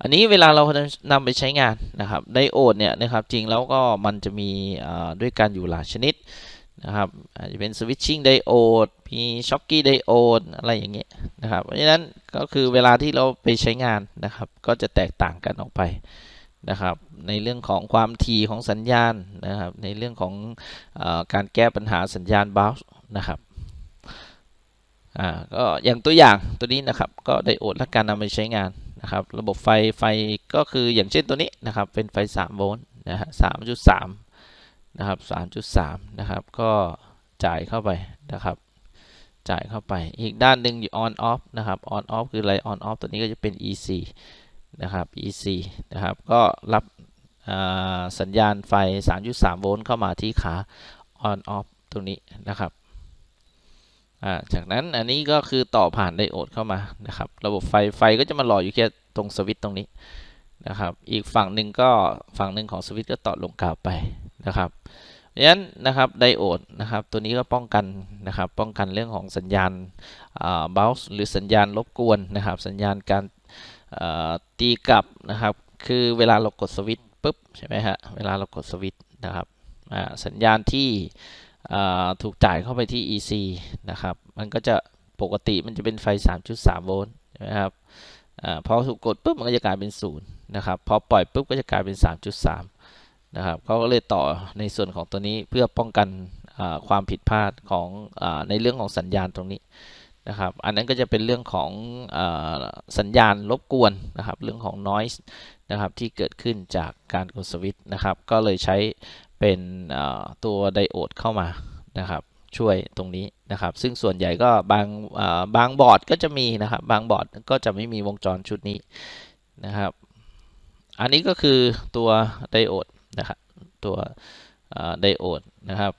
อันนี้เวลาเรานำไปใช้งานนะครับไดโอดเนี่ยนะครับจริงแล้วก็มันจะมีด้วยกันอยู่หลายชนิดนะครับอาจจะเป็นสวิตชิ่งไดโอดมีช็อคกี้ไดโอดอะไรอย่างเงี้ยนะครับเพราะฉะนั้นก็คือเวลาที่เราไปใช้งานนะครับ ก็จะแตกต่างกันออกไปนะครับ ในเรื่องของความถี่ของสัญญาณนะครับ ในเรื่องของอการแก้ปัญหาสัญญาณบ o านะครับอ่าก็อย่างตัวอย่างตัวนี้นะครับ ก็ไดโอดและการนำไปใช้งาน นะครับ ระบบไฟไฟก็คืออย่างเช่นตัวนี้นะครับ เป็นไฟ 3 โวลต์นะฮะ3.3นะครับ3.3นะครับ ก็จ่ายเข้าไปนะครับ จ่ายเข้าไป อีกด้านหนึ่งอยู่ on off นะครับ on off คืออะไร on off ตัวนี้ก็จะเป็น EC นะครับ EC นะครับ ก็รับสัญญาณไฟ 3.3 โวลต์เข้ามาที่ขา on off ตรงนี้นะครับ อ่าจากนั้นอันนี้ก็คือต่อผ่านไดโอดเข้ามานะครับ ระบบไฟไฟก็จะมารออยู่แค่ตรงสวิตช์ตรงนี้นะครับ อีกฝั่งหนึ่งก็ฝั่งหนึ่งของสวิตช์ก็ต่อลงกาวไปนะครับเพราะฉะนั้นนะครับไดโอดนะครับตัวนี้ก็ป้องกันนะครับป้องกันเรื่องของสัญญาณเบลส์หรือสัญญาณรบกวนนะครับ สัญญาณการอ่าตีกลับนะครับ คือเวลาเรากดสวิตช์ปุ๊บใช่ไหมฮะเวลาเรากดสวิตช์นะครับอ่าสัญญาณที่ ถูกจ่ายเข้าไปที่ EC นะครับ มันก็จะปกติมันจะเป็นไฟ 3.3 โวลต์ใช่ไหมครับอพอถูกกดปุ๊บมันก็จะกลายเป็น 0 นะครับ พอปล่อยปุ๊บก็จะกลายเป็น 3.3 นะครับเขาก็เลยต่อในส่วนของตัวนี้เพื่อป้องกันความผิดพลาดของอในเรื่องของสัญญาณตรงนี้นะครับ อันนั้นก็จะเป็นเรื่องของอสัญญาณรบกวนนะครับ เรื่องของ noise นะครับที่เกิดขึ้นจากการกดสวิตช์นะครับ ก็เลยใช้ เป็นตัวไดโอดเข้ามานะครับ ช่วยตรงนี้นะครับ ซึ่งส่วนใหญ่ก็บางบางบอร์ดก็จะมีนะครับ บางบอร์ดก็จะไม่มีวงจรชุดนี้นะครับ อันนี้ก็คือตัวไดโอดนะครับ ตัวไดโอดนะครับ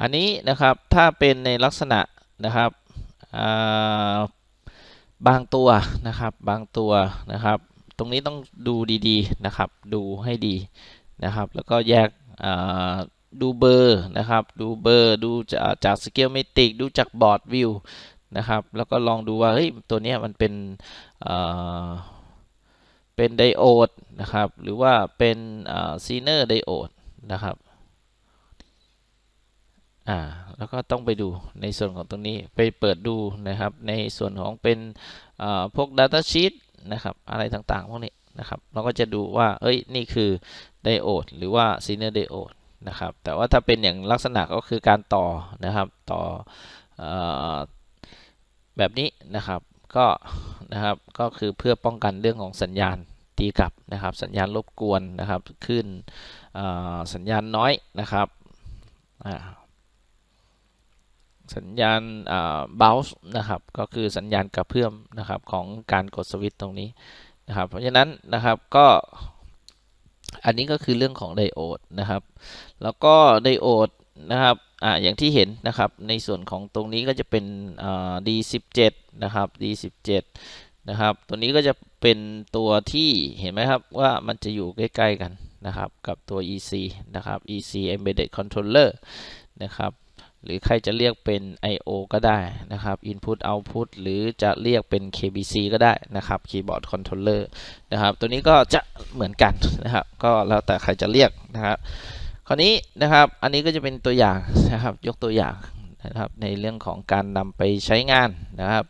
อันนี้นะครับถ้าเป็นในลักษณะนะครับ บางตัวนะครับบางตัวนะครับ ตรงนี้ต้องดูดีๆนะครับ ดูให้ดีนะครับ แล้วก็แยกดูเบอร์นะครับ ดูเบอร์ ดูจากจากสเกลเมติกดูจากบอร์ดวิวนะครับ แล้วก็ลองดูว่าเฮ้ยตัวนี้มันเป็นเป็นไดโอดนะครับ หรือว่าเป็นซีเนอร์ไดโอดนะครับ อ่าแล้วก็ต้องไปดูในส่วนของตรงนี้ไปเปิดดูนะครับในส่วนของเป็นอ่าพวก Data Sheet นะครับอะไรต่างๆ พวกนี้นะครับเราก็จะดูว่าเอ้ยนี่คือไดโอดหรือว่า Zener Diode นะครับแต่ว่าถ้าเป็นอย่างลักษณะก็คือการต่อนะครับต่ออแบบนี้นะครับก็นะครับก็คือเพื่อป้องกันเรื่องของสัญญาณตีกลับนะครับสัญญาณรบกวนนะครับขึ้นอ่าสัญญาณน้อยนะครับอ่า สัญญาณเบลส์นะครับ ก็คือสัญญาณกระเพื่อมนะครับของการกดสวิตช์ตรงนี้นะครับ เพราะฉะนั้นนะครับก็อันนี้ก็คือเรื่องของไดโอดนะครับ แล้วก็ไดโอดนะครับอ่าอย่างที่เห็นนะครับ ในส่วนของตรงนี้ก็จะเป็นอ่า D17 นะครับ D17 นะครับ ตัวนี้ก็จะเป็นตัวที่เห็นไหมครับว่ามันจะอยู่ใกล้ ๆ กันนะครับ กับตัว EC นะครับ EC Embedded Controller นะครับ หรือใครจะเรียกเป็น I/O ก็ได้นะครับ Input Output หรือจะเรียกเป็น KBC ก็ได้นะครับ Keyboard Controller นะครับ ตัวนี้ก็จะเหมือนกันนะครับ ก็แล้วแต่ใครจะเรียกนะครับ คราวนี้นะครับ อันนี้ก็จะเป็นตัวอย่างนะครับ ยกตัวอย่างนะครับ ในเรื่องของการนำไปใช้งานนะครับ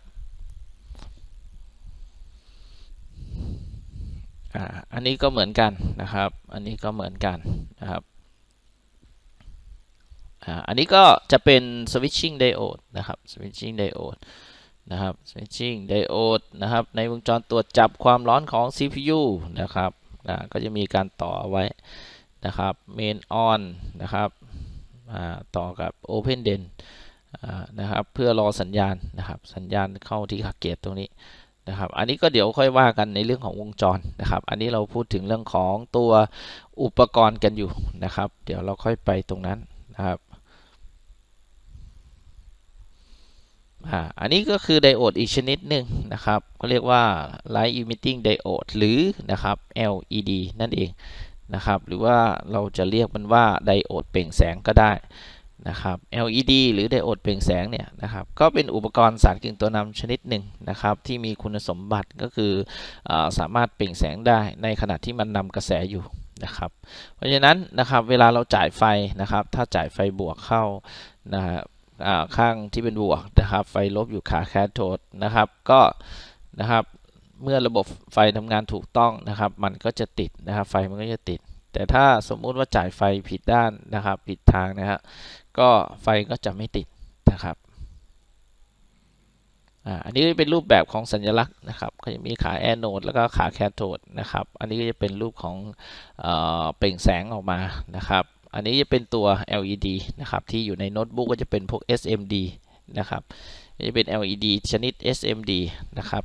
อ่าอันนี้ก็เหมือนกันนะครับ อันนี้ก็เหมือนกันนะครับ อันนี้ก็จะเป็น switching diode นะครับ switching diode นะครับ switching diode นะครับในวงจรตรวจจับความร้อนของ CPU นะครับก็จะมีการต่อเอาไว้นะครับ main on นะครับต่อกับ open den นะครับเพื่อรอสัญญาณนะครับสัญญาณเข้าที่ขาเกตตรงนี้นะครับอันนี้ก็เดี๋ยวค่อยว่ากันในเรื่องของวงจรนะครับ อันนี้เราพูดถึงเรื่องของตัวอุปกรณ์กันอยู่นะครับ เดี๋ยวเราค่อยไปตรงนั้นนะครับ อ่าอันนี้ก็คือไดโอดอีกชนิดหนึ่งนะครับเขาเรียกว่า Light Emitting Diode หรือนะครับ LED นั่นเองนะครับ หรือว่าเราจะเรียกมันว่าไดโอดเปล่งแสงก็ได้นะครับ LED หรือไดโอดเปล่งแสงเนี่ยนะครับ ก็เป็นอุปกรณ์สารกึ่งตัวนำชนิดหนึ่งนะครับ ที่มีคุณสมบัติก็คืออสามารถเปล่งแสงได้ในขณะที่มันนำกระแสอยู่นะครับ เพราะฉะนั้นนะครับเวลาเราจ่ายไฟนะครับ ถ้าจ่ายไฟบวกเข้านะครับ ข้างที่เป็นบวกนะครับไฟลบอยู่ขาแคโทดนะครับ ก็นะครับเมื่อระบบไฟทำงานถูกต้องนะครับ มันก็จะติดนะครับ ไฟมันก็จะติด แต่ถ้าสมมุติว่าจ่ายไฟผิดด้านนะครับ ผิดทางนะครับก็ไฟก็จะไม่ติดนะครับอันนี้ก็เป็นรูปแบบของสัญลักษณ์นะครับก็จะมีขาแอนโนดแล้วก็ขาแคโทดนะครับ อันนี้ก็จะเป็นรูปของเออเปล่งแสงออกมานะครับ อันนี้จะเป็นตัว LED นะครับที่อยู่ในโน้ตบุ๊กก็จะเป็นพวก SMD นะครับจะเป็น LED ชนิด SMD นะครับ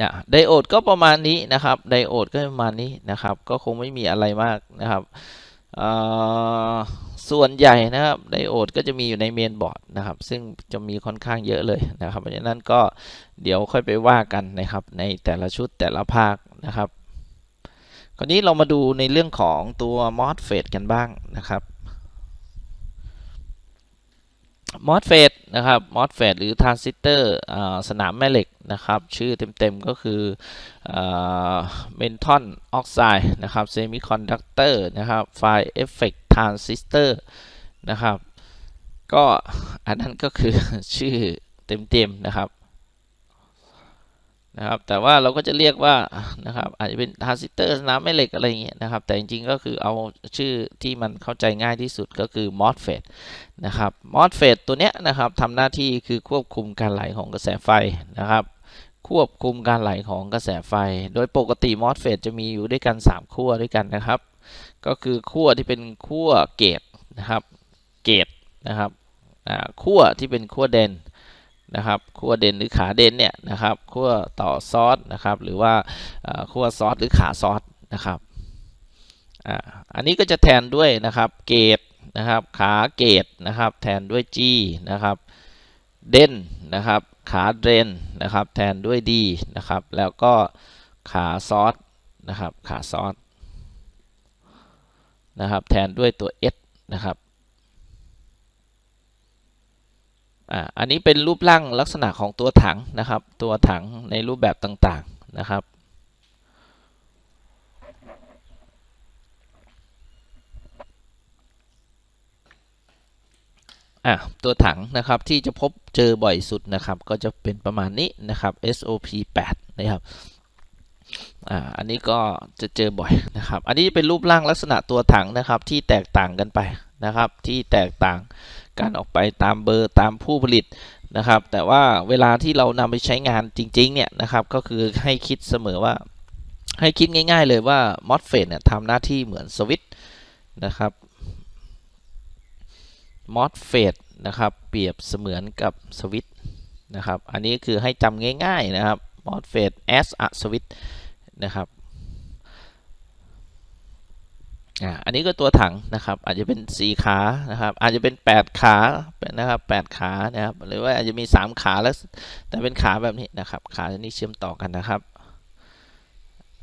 อะไดโอดก็ประมาณนี้นะครับไดโอดก็ประมาณนี้นะครับ ก็คงไม่มีอะไรมากนะครับส่วนใหญ่นะครับไดโอดก็จะมีอยู่ในเมนบอร์ดนะครับ ซึ่งจะมีค่อนข้างเยอะเลยนะครับเพราะฉะนั้นก็เดี๋ยวค่อยไปว่ากันนะครับในแต่ละชุดแต่ละภาคนะครับ คราวนี้เรามาดูในเรื่องของตัว MOSFET กันบ้างนะครับ MOSFET นะครับ MOSFET หรือทรานซิสเตอร์สนามแม่เหล็กนะครับ ชื่อเต็มๆก็คือเมนทอนออกไซด์นะครับเซมิคอนดักเตอร์นะครับไฟเอฟเฟกต์ทรานซิสเตอร์นะครับ ก็อันนั้นก็คือชื่อเต็มๆนะครับ นะครับแต่ว่าเราก็จะเรียกว่านะครับอาจจะเป็นทรานซิเตอร์สน้ำแม่เหล็กอะไรอย่างเงี้ยนะครับแต่จริงๆก็คือเอาชื่อที่มันเข้าใจง่ายที่สุดก็คือ MOSFET นะครับ MOSFET ตัวเนี้ยนะครับทำหน้าที่คือควบคุมการไหลของกระแสไฟนะครับควบคุมการไหลของกระแสไฟ โดยปกติ MOSFET จะมีอยู่ด้วยกัน 3 ขั้วด้วยกันนะครับ ก็คือขั้วที่เป็นขั้วเกตนะครับเกตนะครับขั้วที่เป็นขั้วเดน นะครับขั้วเด่นหรือขาเด่นเนี่ยนะครับขั้วต่อซอสนะครับหรือว่าขั้วซอสหรือขาซอสนะครับอันนี้ก็จะแทนด้วยนะครับเกตนะครับขาเกตนะครับแทนด้วย G นะครับเด่นนะครับขาเดนนะครับแทนด้วย D นะครับแล้วก็ขาซอสนะครับขาซอสนะครับแทนด้วยตัว S นะครับ อ่าอันนี้เป็นรูปร่างลักษณะของตัวถังนะครับ ตัวถังในรูปแบบต่างๆนะครับอะตัวถังนะครับที่จะพบเจอบ่อยสุดนะครับ ก็จะเป็นประมาณนี้นะครับ SOP 8นะครับอ่าอันนี้ก็จะเจอบ่อยนะครับ อันนี้เป็นรูปร่างลักษณะตัวถังนะครับที่แตกต่างกันไปนะครับที่แตกต่าง กันออกไปตามเบอร์ตามผู้ผลิตนะครับ แต่ว่าเวลาที่เรานำไปใช้งานจริง ๆ เนี่ยนะครับ ก็คือให้คิดเสมอว่า ให้คิดง่าย ๆ เลยว่า MOSFET เนี่ยทำหน้าที่เหมือนสวิตช์นะครับ MOSFET นะครับ เปรียบเสมือนกับสวิตช์นะครับ อันนี้คือให้จำง่าย ๆ นะครับ MOSFET as a switch นะครับ อันนี้ก็ตัวถังนะครับ อาจจะเป็น 4 ขานะครับ อาจจะเป็น 8 ขานะครับ8ขานะครับ หรือว่าอาจจะมี 3 ขาแล้ว แต่เป็นขาแบบนี้นะครับ ขาที่เชื่อมต่อกันนะครับ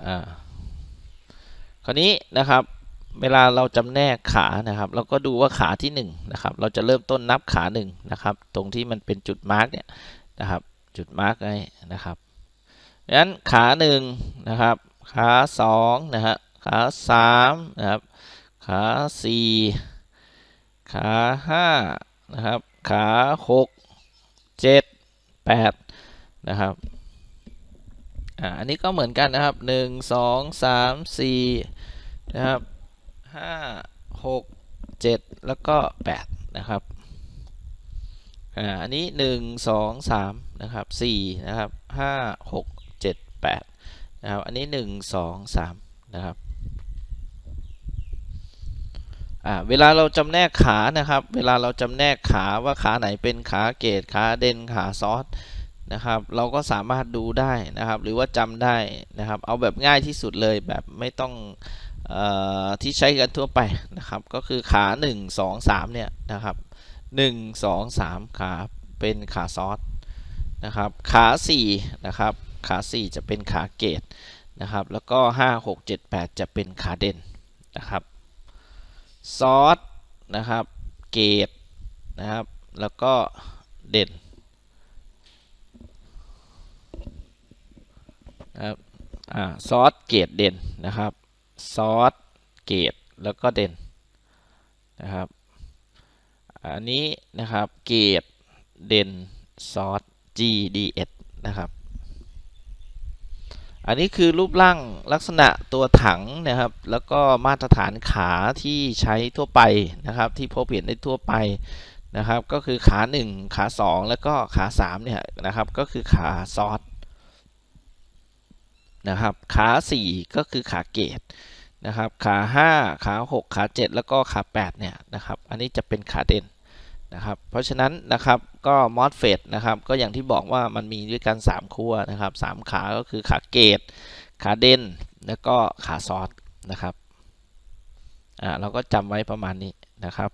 อ่าคราวนี้นะครับเวลาเราจำแนกขานะครับ เราก็ดูว่าขาที่1นะครับ เราจะเริ่มต้นนับขา1นะครับ ตรงที่มันเป็นจุดมาร์กเนี่ยนะครับ จุดมาร์กไว้นะครับดังนั้นขา1นะครับ ขา2นะฮะ ขา3นะครับ ขา4ขา5นะครับ ขา6 7 8นะครับ อ่า อันนี้ก็เหมือนกันนะครับ1 2 3 4นะครับห้าหกเจ็ดแล้วก็แปดนะครับ อ่า อันนี้หนึ่งสองสามนะครับสี่นะครับห้าหกเจ็ดแปดนะครับ อันนี้หนึ่งสองสามนะครับ อ่า เวลาเราจำแนกขานะครับ เวลาเราจำแนกขาว่าขาไหนเป็นขาเกตขาเด่นขาซอสนะครับ เราก็สามารถดูได้นะครับ หรือว่าจำได้นะครับ เอาแบบง่ายที่สุดเลยแบบไม่ต้องที่ใช้กันทั่วไปนะครับ ก็คือขา 1 2 3 เนี่ยนะครับ 1 2 3 ขาเป็นขาซอสนะครับ ขา4นะครับ ขา 4 จะเป็นขาเกตนะครับ แล้วก็ 5 6 7 8 จะเป็นขาเด่นนะครับ ซอสนะครับ เกตนะครับ แล้วก็เด่นนะครับอ่าซอสเกตเด่นนะครับซอสเกตแล้วก็เด่นนะครับอันนี้นะครับเกตเด่นซอส GDS นะครับ อันนี้คือรูปร่างลักษณะตัวถังนะครับ แล้วก็มาตรฐานขาที่ใช้ทั่วไปนะครับ ที่พบเห็นได้ทั่วไปนะครับ ก็คือขา 1 ขา 2 แล้วก็ขา3เนี่ยนะครับก็คือขาซอสนะครับขา 4 ก็คือขาเกตนะครับขา 5 ขา 6 ขา 7 แล้วก็ขา 8 เนี่ยนะครับ อันนี้จะเป็นขาเด่น นะครับเพราะฉะนั้นนะครับก็มอสเฟตนะครับก็อย่างที่บอกว่ามันมีด้วยกัน 3ขั้วนะครับสามขาก็คือขาเกตขาเด่นแล้วก็ขาซอสนะครับอ่าเราก็จำไว้ประมาณนี้นะครับ